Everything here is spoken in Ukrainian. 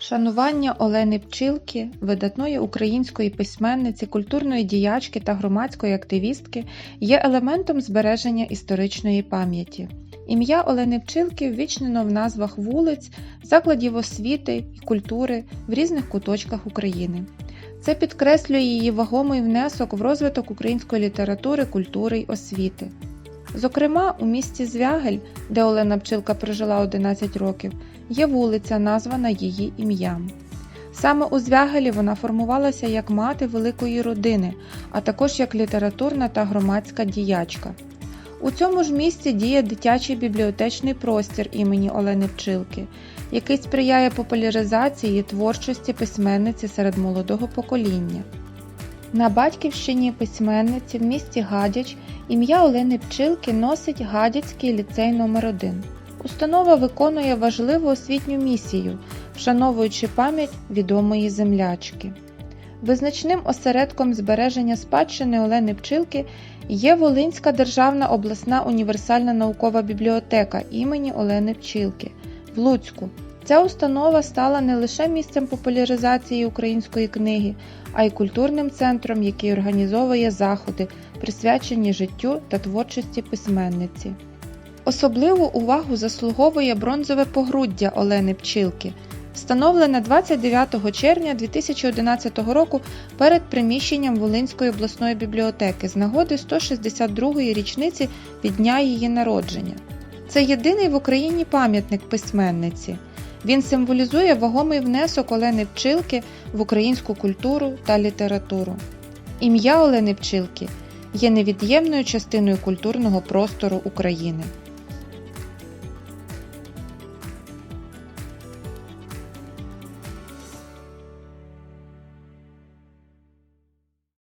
Шанування Олени Пчілки, видатної української письменниці, культурної діячки та громадської активістки, є елементом збереження історичної пам'яті. Ім'я Олени Пчілки ввічнено в назвах вулиць, закладів освіти і культури в різних куточках України. Це підкреслює її вагомий внесок в розвиток української літератури, культури й освіти. Зокрема, у місті Звягель, де Олена Пчілка прожила 11 років, є вулиця, названа її ім'ям. Саме у Звягелі вона формувалася як мати великої родини, а також як літературна та громадська діячка. У цьому ж місці діє дитячий бібліотечний простір імені Олени Пчилки, який сприяє популяризації творчості письменниці серед молодого покоління. На батьківщині письменниці в місті Гадяч ім'я Олени Пчилки носить Гадяцький ліцей номер 1 Установа виконує важливу освітню місію, вшановуючи пам'ять відомої землячки. Визначним осередком збереження спадщини Олени Пчилки є Волинська державна обласна універсальна наукова бібліотека імені Олени Пчілки в Луцьку. Ця установа стала не лише місцем популяризації української книги, а й культурним центром, який організовує заходи, присвячені життю та творчості письменниці. Особливу увагу заслуговує бронзове погруддя Олени Пчілки, встановлене 29 червня 2011 року перед приміщенням Волинської обласної бібліотеки з нагоди 162-ї річниці від дня її народження. Це єдиний в Україні пам'ятник письменниці. Він символізує вагомий внесок Олени Пчилки в українську культуру та літературу. Ім'я Олени Пчилки є невід'ємною частиною культурного простору України.